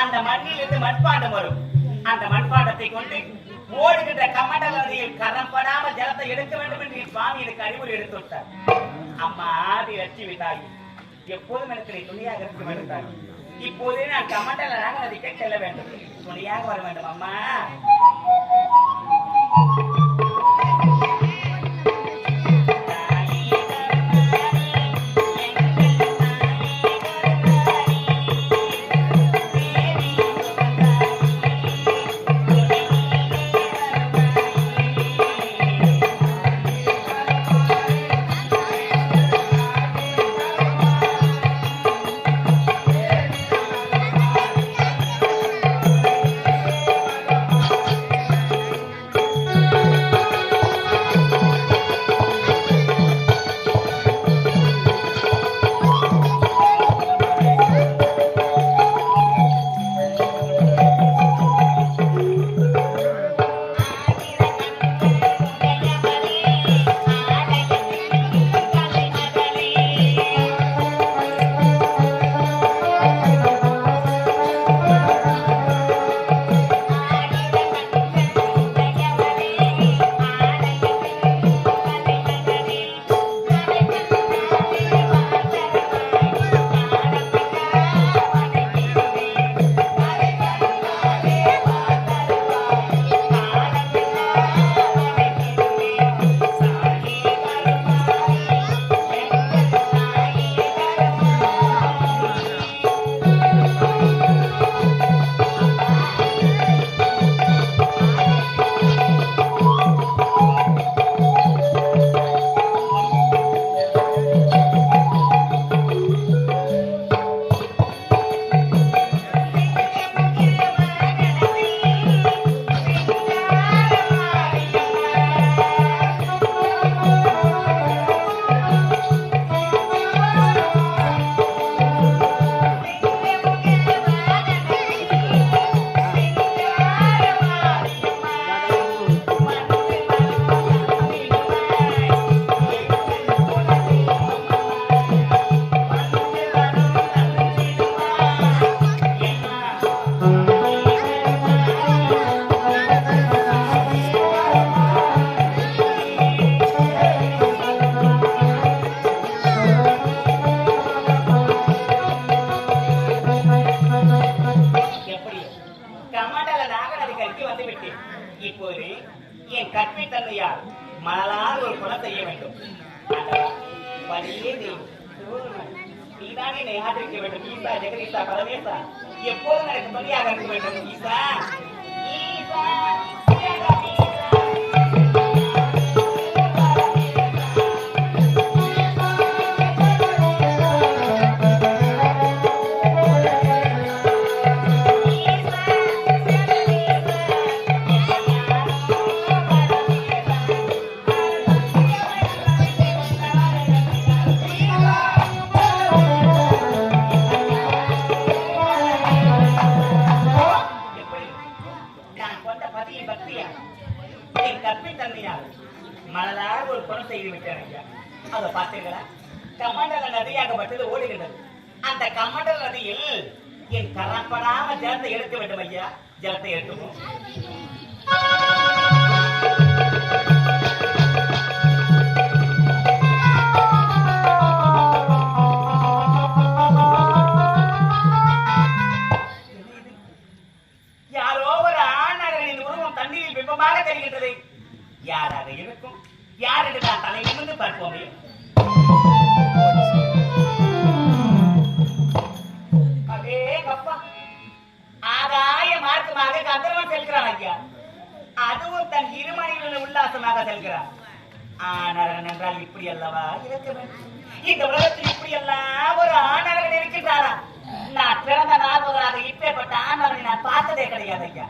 அந்த மண்ணிலிருந்து மண்பாண்டம் வரும். அந்த மண்பாண்டத்தை கொண்டு ஓடுகின்ற கமண்டல நதியில் கரம் படாம ஜலத்தை எடுக்க வேண்டும் என்று சுவாமி எனக்கு அறிவுரை எடுத்து விட்டார் அம்மா ஆதி லட்சுமி தாய் எப்போதும் எனக்கு நீ துணியாக இருக்க வேண்டும் இப்போதே நான் கமண்டல நாக நதிக்கு செல்ல வேண்டும். துணியாக வர வேண்டும் அம்மா. என் கற்பை தந்தையார் மணலால் ஒரு குணம் செய்ய வேண்டும். ஆண்டவா, வழியே தெய்வம். நீதானே என்னை ஆதரிக்க வேண்டும். ஈசா ஜெகதீசா பரமேசா எப்போதும் எனக்கு துணையாக இருக்க வேண்டும். ஈசா ஈசா வேண்டும் ஐயா யாரோ ஒரு ஆணழகனின் உருவம் தண்ணீரில் பிம்பமாக தெரிகின்றது. யாராக இருக்கும் யார் என்று நான் தலை நிமிர்ந்து பார்ப்போமே ஆகாய மார்க்கமாக கந்தர்வன் செல்கிறான் ஐயா. அதுவும் தன் இருமணிகளில் உல்லாசமாக செல்கிறான். ஆனரன் என்றால் இப்படி அல்லவா? இருக்க இந்த உலகத்தில் இப்படி எல்லாம் ஒரு ஆணழகன் இருக்கின்றாரா? நான் பிறந்த நாள் இப்பேற்பட்ட ஆணழகனை நான் பார்த்ததே கிடையாது ஐயா.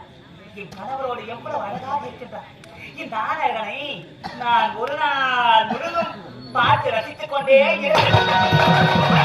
என் கணவரோடு எவ்வளவு அழகாக இருக்கின்றார். இந்த ஆணழகனை நான் ஒரு நாள் முழுதும் பார்த்து ரசித்துக் கொண்டே இருக்கிறேன்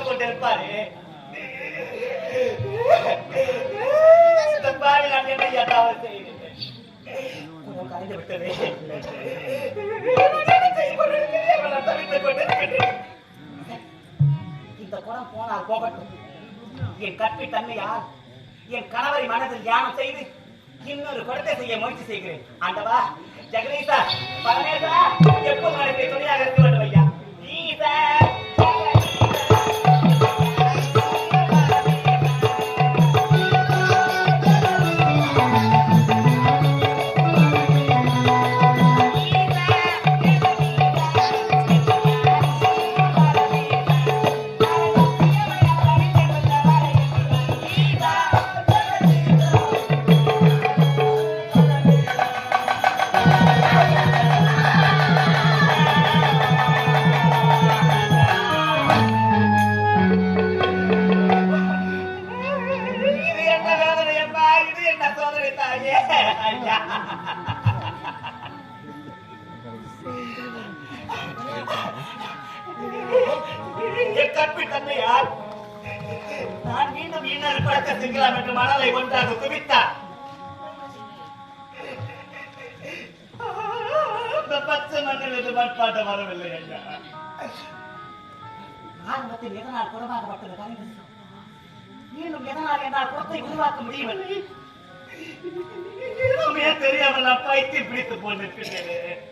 கொண்டிருப்பாரு இந்த பாவி நான் என்ன ஐயா தவறு செய்தேன் குளம் கரைந்து விட்டது நான் என்ன செய்ய போறேன்னு தெரியாமல் நான் இந்த குணம் போனால் போகட்டும். என் கற்பி தன்மையால் என் கணவரை மனதில் தியானம் செய்து இன்னொரு குடத்தை செய்ய முயற்சி செய்கிறேன். ஆண்டவா ஜெகதீசா பரமேசா எப்போது எனக்கு துணையாக இருக்க இன்னொரு ತಿಂಗಳ சிங்கலாம் ಮಾಡಲ್ಲ மணலை ஒன்றாக குவித்தார் இந்த பச்சை மண்ணில் இது மண்பாட்ட வரவில்லை எதனால் குணமாகப்பட்டது மீண்டும் எதனால் என்றால் குளத்தை உருவாக்க முடியவில்லை எதுவுமே தெரியாமல் நான் பைத்தியம் பிடித்து போட்டிருக்கிறேன்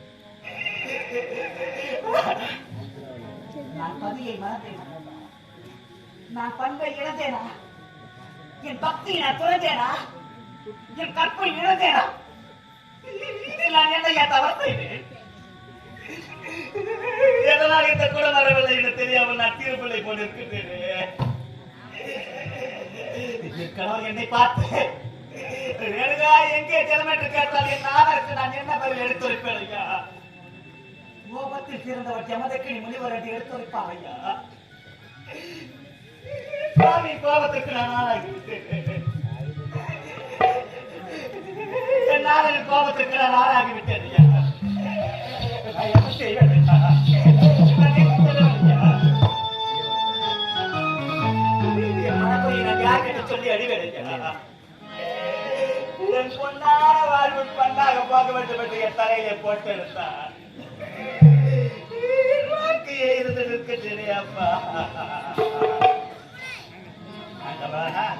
நான் பதியை மறந்தேன் நான் பண்பை இழந்தேனா? என் பக்தியை நான் துறந்தேனா என் கற்பை இழந்தேனா? நான் என்னையா தவறு செய்தேன் எதனால் இந்த கூட வரவில்லை என்று தெரியாமல் நான் தீர்ப்பில்லை போட்டிருக்கிறேன் கணவர் என்னை பார்த்து ரேணுகா எங்கே ஜனம் கேட்டால் என் நாதருக்கு நான் என்ன பதில் எடுத்துரைப்பேன் ஐயா? கோபத்தில் சிறந்தவர் ஜமதக்கினி முனிவர் என்று எடுத்துரைப்பார் ஐயா. சுவாமி கோபத்துக்கு நான் ஆளாகிவிட்டேன் என் கோபத்துக்கு நான் ஆளாகிவிட்டேன் நான் என்ன செய்வேன் என் யார்கிட்ட சொல்லி அறிவேன் என் பொன்னான வாழ்வு பண்ணாக போக வேண்டும் என்று என் தலையிலே போட்டு எடுத்தார் வாழ்க்கையே இருந்து நிற்கின்றே அப்பா. Mulla